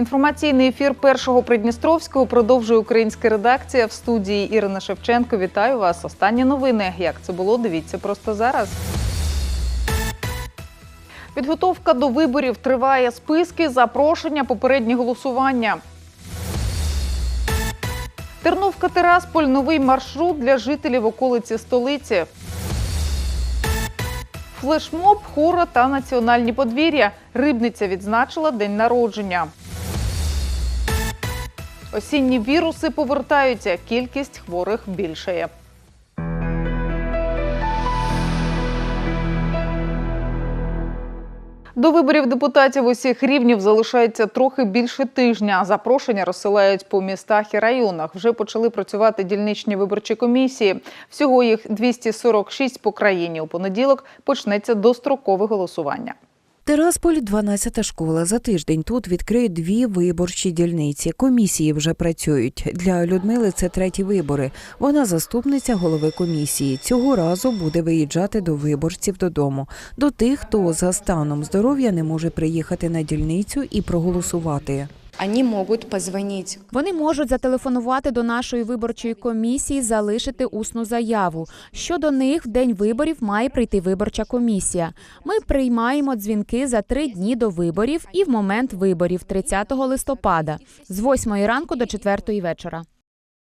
Інформаційний ефір першого Придністровського продовжує українська редакція в студії Ірина Шевченко. Вітаю вас. Останні новини. Як це було? Дивіться просто зараз. Підготовка до виборів триває списки, запрошення, попередні голосування. Терновка Терасполь новий маршрут для жителів околиці столиці. Флешмоб, хора та національні подвір'я. Рибниця відзначила день народження. Осінні віруси повертаються. Кількість хворих більшає. До виборів депутатів усіх рівнів залишається трохи більше тижня. Запрошення розсилають по містах і районах. Вже почали працювати дільничні виборчі комісії. Всього їх 246 по країні. У понеділок почнеться дострокове голосування. Терасполь 12-та школа. За тиждень тут відкриють дві виборчі дільниці. Комісії вже працюють. Для Людмили це треті вибори. Вона заступниця голови комісії. Цього разу буде виїжджати до виборців додому, до тих, хто за станом здоров'я не може приїхати на дільницю і проголосувати. Они можуть позвонити. Вони можуть зателефонувати до нашої виборчої комісії, залишити усну заяву. Щодо них в день виборів має прийти виборча комісія. Ми приймаємо дзвінки за три дні до виборів і в момент виборів 30 листопада з 8 ранку до 4 вечора.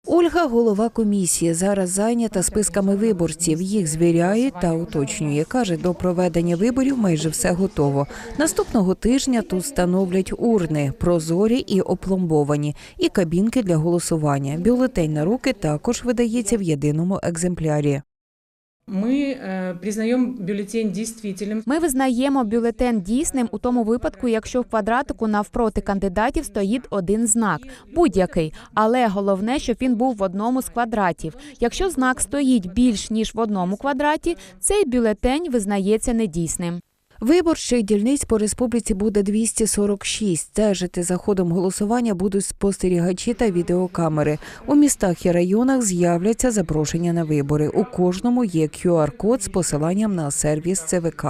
Ольга, голова комісії, зараз зайнята списками виборців. Їх звіряє та уточнює. Каже, до проведення виборів майже все готово. Наступного тижня тут встановлять урни, прозорі і опломбовані, і кабінки для голосування. Бюлетень на руки також видається в єдиному екземплярі. Мы э, признаем бюллетень действительным. Ми визнаємо бюлетен дійсним у тому випадку, якщо в квадратику навпроти кандидатів стоїть один знак, будь-який, але головне, щоб він був в одному з квадратів. Якщо знак стоїть більш ніж в одному квадраті, цей бюлетень визнається недійсним. Виборчих дільниць по республіці буде 246. Стежити за ходом голосування будуть спостерігачі та відеокамери. У містах і районах з'являться запрошення на вибори. У кожному є QR-код з посиланням на сервіс ЦВК.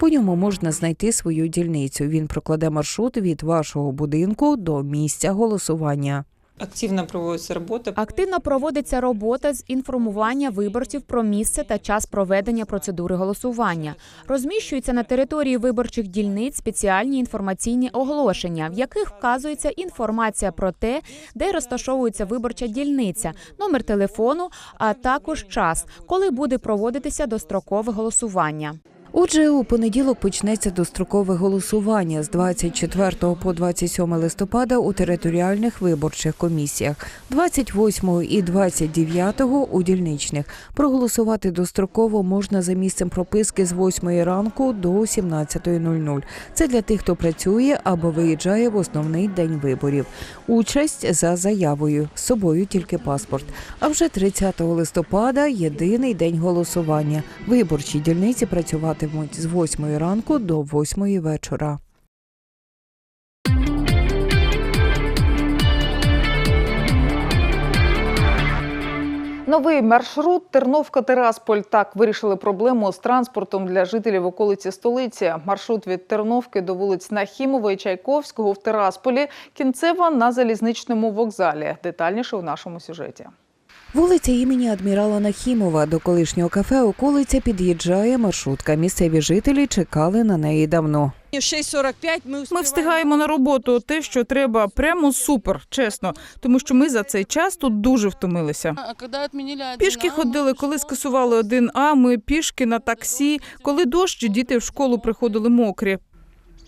По ньому можна знайти свою дільницю. Він прокладе маршрут від вашого будинку до місця голосування. Активно проводиться робота. Активно проводиться робота з інформування виборців про місце та час проведення процедури голосування. Розміщуються на території виборчих дільниць спеціальні інформаційні оголошення, в яких вказується інформація про те, де розташовується виборча дільниця, номер телефону, а також час, коли буде проводитися дострокове голосування. Отже, у понеділок почнеться дострокове голосування з 24 по 27 листопада у територіальних виборчих комісіях, 28 і 29 у дільничних. Проголосувати достроково можна за місцем прописки з 8 ранку до 17.00. Це для тих, хто працює або виїжджає в основний день виборів. Участь за заявою з собою тільки паспорт. А вже 30 листопада єдиний день голосування. Виборчі дільниці працюватимуть з 8 ранку до 8 вечора. Новий маршрут Терновка-Терасполь. Так вирішили проблему з транспортом для жителів околиці столиці. Маршрут від Терновки до вулиць Нахімова і Чайковського в Терасполі. Кінцева на залізничному вокзалі. Детальніше у нашому сюжеті. Вулиця імені адмірала Нахімова до колишнього кафе околиця під'їжджає маршрутка. Місцеві жителі чекали на неї давно. 6.45 ми Ми встигаємо на роботу те, що треба, прямо супер, чесно, тому що ми за цей час тут дуже втомилися. Пішки ходили, коли скасували один А. Ми пішки на таксі. Коли дощ, діти в школу приходили мокрі.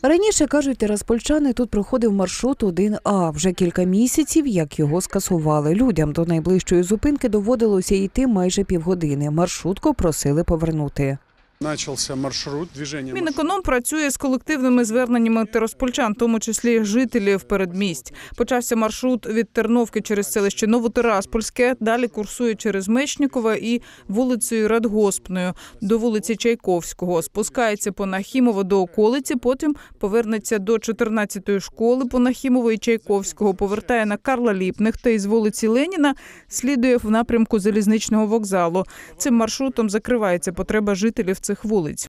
Раніше кажуть, тераспольчани тут проходив маршрут 1А. Вже кілька місяців, як його скасували. Людям до найближчої зупинки доводилося йти майже півгодини. Маршрутку просили повернути. Начался маршрут движения. Мінеконом працює з колективними зверненнями тераспольчан, в тому числі жителів передмість. Почався маршрут від Терновки через селище Новотираспольське. Далі курсує через Мечникова і вулицею Радгоспною до вулиці Чайковського. Спускається по Нахімово до околиці. Потім повернеться до 14-ї школи по Нахімово і Чайковського. Повертає на Карла Ліпних та із вулиці Леніна слідує в напрямку залізничного вокзалу. Цим маршрутом закривається потреба жителів цих вулиць.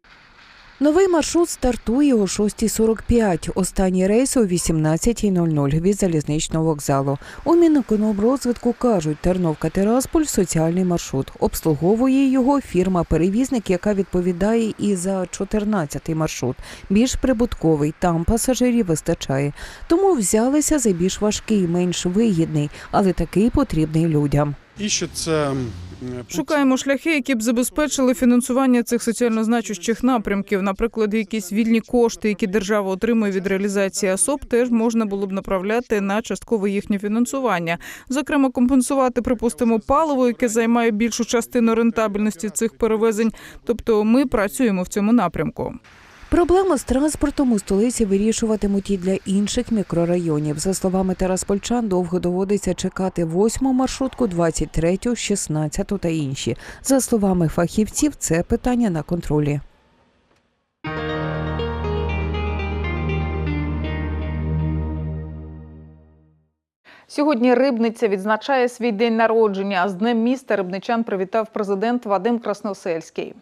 Новий маршрут стартує о 6.45. Останній рейс о 18.00 від залізничного вокзалу. У Мінекономрозвитку кажуть, Терновка Тирасполь соціальний маршрут. Обслуговує його фірма-перевізник, яка відповідає і за 14-й маршрут. Більш прибутковий, там пасажирів вистачає. Тому взялися за більш важкий, менш вигідний, але такий потрібний людям. Ищется м, путь- Шукаємо шляхи, які б забезпечили фінансування цих соціально значущих напрямків. Наприклад, якісь вільні кошти, які держава отримує від реалізації АСОП, теж можна було б направляти на часткове їхнє фінансування. Зокрема, компенсувати, припустимо, паливо, яке займає більшу частину рентабельності цих перевезень. Тобто, ми працюємо в цьому напрямку. Проблему з транспортом у столиці вирішуватимуть і для інших мікрорайонів. За словами Тераспольчан, довго доводиться чекати восьму маршрутку, 23, 16 та інші. За словами фахівців, це питання на контролі. Сьогодні Рибниця відзначає свій день народження. З Днем міста рибничан привітав президент Вадим Красносельський.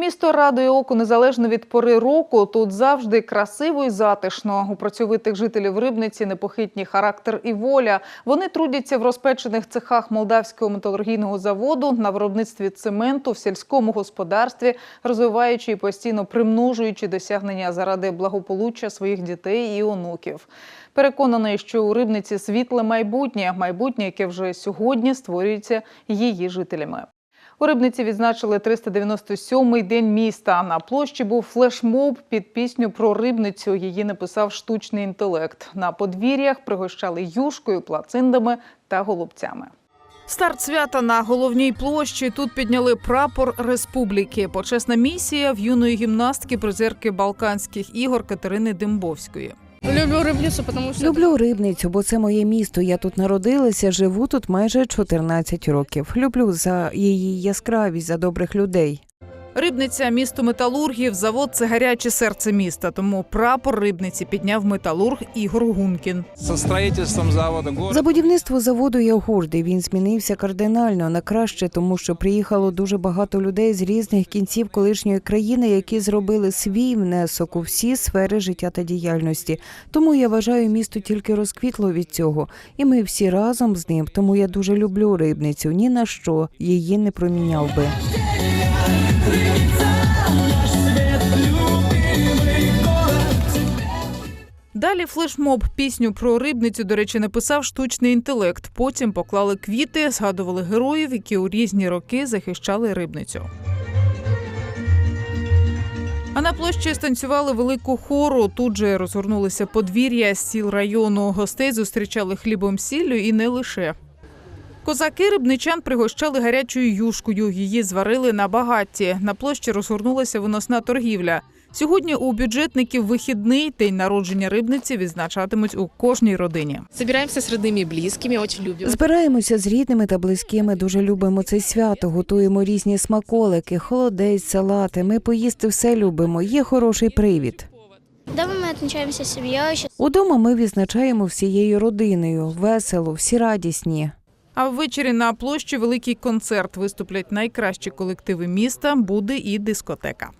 Місто радує оку незалежно від пори року. Тут завжди красиво і затишно. У працьовитих жителів Рибниці непохитні характер і воля. Вони трудяться в розпечених цехах Молдавського металургійного заводу на виробництві цементу в сільському господарстві, розвиваючи і постійно примножуючи досягнення заради благополуччя своїх дітей і онуків. Переконаний, що у Рибниці світле майбутнє, майбутнє, яке вже сьогодні створюється її жителями. У Рибниці відзначили 397-й день міста. На площі був флешмоб під пісню про рибницю. Її написав штучний інтелект. На подвір'ях пригощали юшкою, плациндами та голубцями. Старт свята на головній площі. Тут підняли прапор республіки. Почесна місія в юної гімнастки призерки Балканських ігор Катерини Дембовської. Люблю рибницю, тому що Люблю рибницю, бо це моє місто. Я тут народилася, живу тут майже 14 років. Люблю за її яскравість, за добрих людей. Рибниця місто металургів. Завод це гаряче серце міста. Тому прапор рибниці підняв металург Ігор Гункін. Со строительством завода За будівництво заводу я гордий. Він змінився кардинально на краще, тому що приїхало дуже багато людей з різних кінців колишньої країни, які зробили свій внесок у всі сфери життя та діяльності. Тому я вважаю, місто тільки розквітло від цього, і ми всі разом з ним. Тому я дуже люблю рибницю. Ні на що її не проміняв би. Далі флешмоб пісню про рибницю, до речі, написав штучний інтелект. Потім поклали квіти, згадували героїв, які у різні роки захищали рибницю. А на площі станцювали велику хору. Тут же розгорнулися подвір'я сіл району. Гостей зустрічали хлібом сіллю і не лише. Козаки рибничан пригощали гарячою юшкою. Її зварили на багатті. На площі розгорнулася виносна торгівля. Сьогодні у бюджетників вихідний день народження рибниці відзначатимуть у кожній родині. собираемся с родными и близкими, очень любим. Збираємося з рідними та близькими. Дуже любимо це свято. Готуємо різні смаколики, холодець, салати. Ми поїсти все любимо. Є хороший привід. Дома мы отмечаемся с семьей. Удома ми відзначаємо всією родиною. Весело, всі радісні. А ввечері на площі великий концерт виступлять найкращі колективи міста. Буде і дискотека.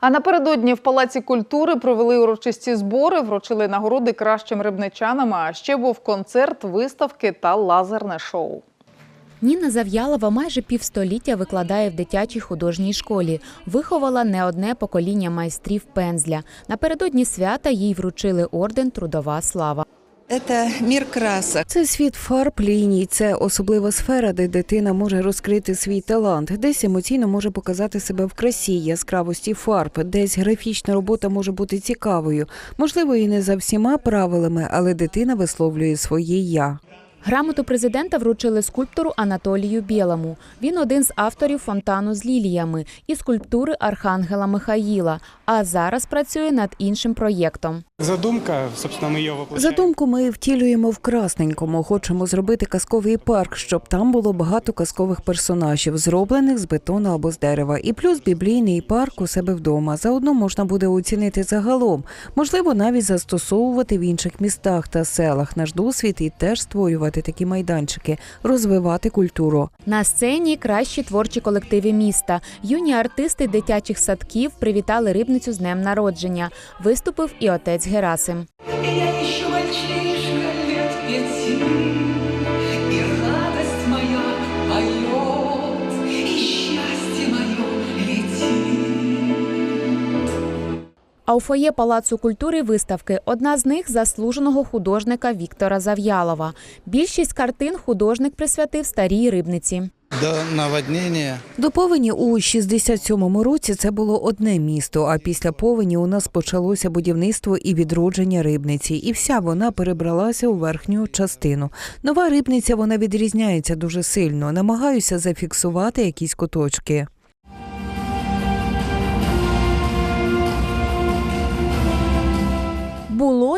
А напередодні в Палаці культури провели урочисті збори, вручили нагороди кращим рибничанам. А ще був концерт, виставки та лазерне шоу. Ніна Зав'ялова майже півстоліття викладає в дитячій художній школі. Виховала не одне покоління майстрів пензля. Напередодні свята їй вручили орден Трудова слава. Это мир красок. Це світ фарб, ліній, це особлива сфера, де дитина може розкрити свій талант, десь емоційно може показати себе в красі, яскравості фарб, десь графічна робота може бути цікавою. Можливо, і не за всіма правилами, але дитина висловлює своє я. Грамоту президента вручили скульптору Анатолію Білому. Він один з авторів фонтану з ліліями і скульптури Архангела Михаїла. А зараз працює над іншим проєктом. Задумка, собственно, ее воплощаем. Задумку ми втілюємо в красненькому. Хочемо зробити казковий парк, щоб там було багато казкових персонажів, зроблених з бетону або з дерева. І плюс біблійний парк у себе вдома. Заодно можна буде оцінити загалом, можливо, навіть застосовувати в інших містах та селах наш досвід і теж створювати створювати такі майданчики, розвивати культуру. На сцені кращі творчі колективи міста. Юні артисти дитячих садків привітали рибницю з днем народження. Виступив і отець Герасим. Я А у фоє Палацу культури виставки одна з них заслуженого художника Віктора Зав'ялова. Більшість картин художник присвятив старій рибниці. До наводнения До повені у 67-му році це було одне місто. А після повені у нас почалося будівництво і відродження рибниці, і вся вона перебралася у верхню частину. Нова рибниця вона відрізняється дуже сильно. Намагаюся зафіксувати якісь куточки.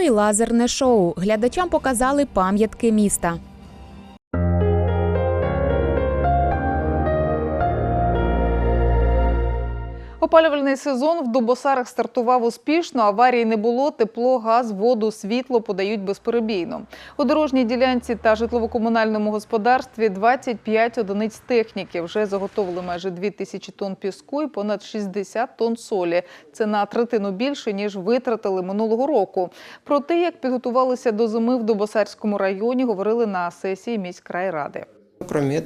І лазерне шоу. Глядачам показали пам'ятки міста. Опалювальний сезон в Дубосарах стартував успішно. Аварій не було. Тепло, газ, воду, світло подають безперебійно. У дорожній ділянці та житлово-комунальному господарстві 25 одиниць техніки. Вже заготовили майже 2 тисячі тонн піску і понад 60 тонн солі. Це на третину більше ніж витратили минулого року. Про те, як підготувалися до зими в Дубосарському районі, говорили на сесії міськрайради.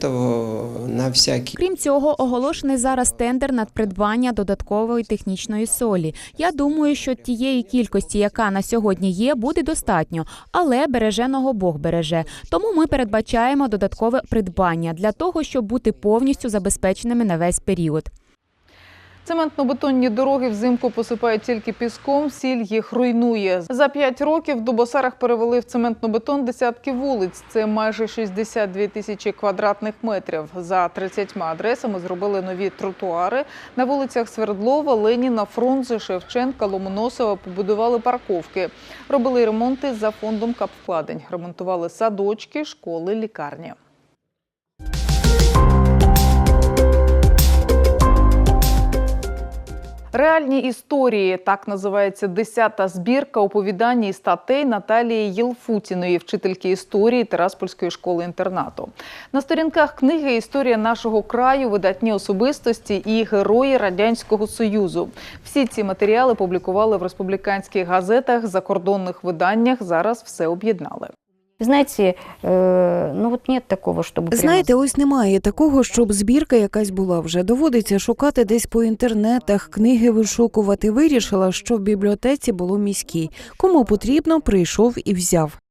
Того, на всякі Крім цього, оголошений зараз тендер на придбання додаткової технічної солі. Я думаю, що тієї кількості, яка на сьогодні є, буде достатньо, але береженого Бог береже. Тому ми передбачаємо додаткове придбання для того, щоб бути повністю забезпеченими на весь період. Цементно-бетонні дороги взимку посипають тільки піском, сіль їх руйнує. За п'ять років в Дубосарах перевели в цементно-бетон десятки вулиць. Це майже 62 тисячі квадратних метрів. За 30 адресами зробили нові тротуари. На вулицях Свердлова, Леніна, Фрунзе, Шевченка, Ломоносова побудували парковки. Робили ремонти за фондом капвкладень. Ремонтували садочки, школи, лікарні. Реальні історії так називається десята збірка оповідань і статей Наталії Єлфутіної, вчительки історії Тераспольської школи інтернату. На сторінках книги історія нашого краю, видатні особистості і герої радянського союзу. Всі ці матеріали публікували в республіканських газетах, закордонних виданнях. Зараз все об'єднали. Знаете, э, ну вот нет такого, щоб Знаєте, ось немає такого, щоб збірка якась була вже. Доводиться шукати десь по інтернетах, книги вишукувати. Вирішила, що в бібліотеці було міській. Кому потрібно, прийшов і взяв.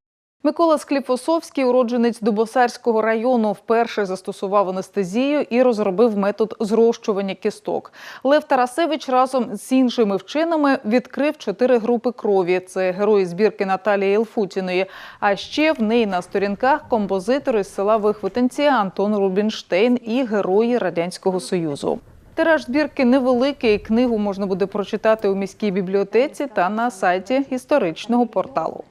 Микола Скліфосовський, уродженець Дубосарського району, вперше застосував анестезію і розробив метод зрощування кісток. Лев Тарасевич разом з іншими вченими відкрив чотири групи крові. Це герої збірки Наталії Елфутіної. А ще в неї на сторінках композитори з села Вихвитинці Антон Рубінштейн і герої Радянського Союзу. Тираж збірки невеликий. Книгу можна буде прочитати у міській бібліотеці та на сайті історичного порталу.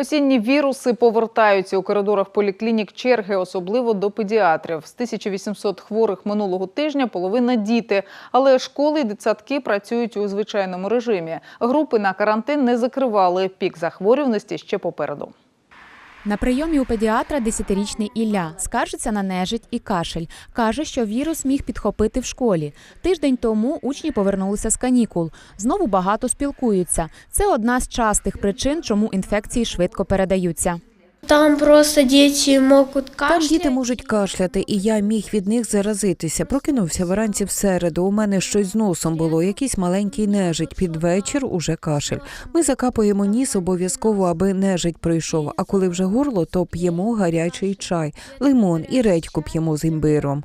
Осінні віруси повертаються у коридорах поліклінік черги, особливо до педіатрів. З 1800 хворих минулого тижня половина діти, але школи і дитсадки працюють у звичайному режимі. Групи на карантин не закривали. Пік захворюваності ще попереду. На прийомі у педіатра 10-річний Ілля скаржиться на нежить і кашель. Каже, що вірус міг підхопити в школі. Тиждень тому учні повернулися з канікул. Знову багато спілкуються. Це одна з частих причин, чому інфекції швидко передаються. Там просто діти можуть Там діти можуть кашляти, і я міг від них заразитися. Прокинувся вранці в середу. У мене щось з носом було, якийсь маленький нежить. Під вечір уже кашель. Ми закапуємо ніс обов'язково, аби нежить пройшов. А коли вже горло, то п'ємо гарячий чай, лимон і редьку п'ємо з імбиром.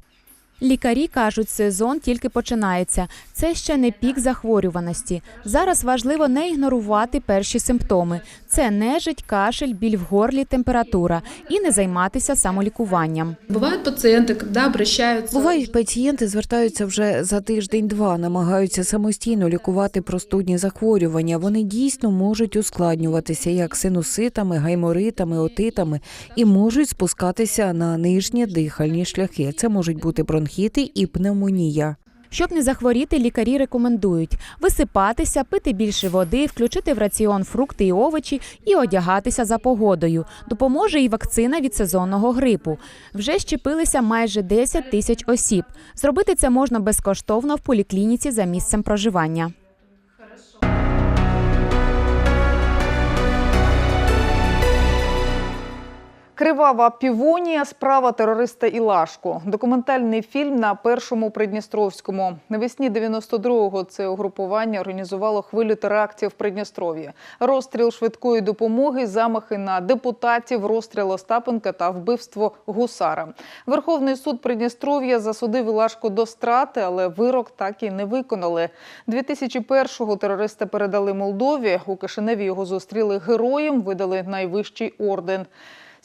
Лікарі кажуть, сезон тільки починається. Це ще не пік захворюваності. Зараз важливо не ігнорувати перші симптоми: це нежить, кашель, біль в горлі, температура і не займатися самолікуванням. Бывают пациенты, когда обращаются... Бувають пацієнти звертаються вже за тиждень-два, намагаються самостійно лікувати простудні захворювання. Вони дійсно можуть ускладнюватися як синуситами, гайморитами, отитами і можуть спускатися на нижні дихальні шляхи. Це можуть бути бронхіти і пневмонія. Щоб не захворіти, лікарі рекомендують висипатися, пити більше води, включити в раціон фрукти і овочі і одягатися за погодою. Допоможе і вакцина від сезонного грипу. Вже щепилися майже 10 тисяч осіб. Зробити це можна безкоштовно в поліклініці за місцем проживання. Кривава півонія, справа терориста Ілашко. Документальний фільм на першому Придністровському. Навесні 92-го це угрупування організувало хвилю терактів в Придністров'ї. Розстріл швидкої допомоги, замахи на депутатів, розстріл Остапенка та вбивство гусара. Верховний суд Придністров'я засудив Ілашко до страти, але вирок так і не виконали. 2001-го терориста передали Молдові. У Кишиневі його зустріли героєм, видали найвищий орден.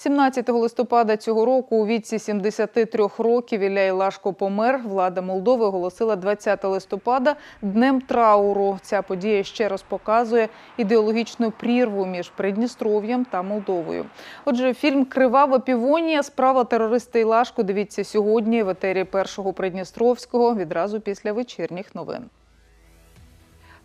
17 листопада цього року у віці 73 років Ілля Ілашко помер. Влада Молдови оголосила 20 листопада днем трауру. Ця подія ще раз показує ідеологічну прірву між Придністров'ям та Молдовою. Отже, фільм Кривава півонія. Справа терориста Ілашко. Дивіться сьогодні в етері першого Придністровського відразу після вечірніх новин.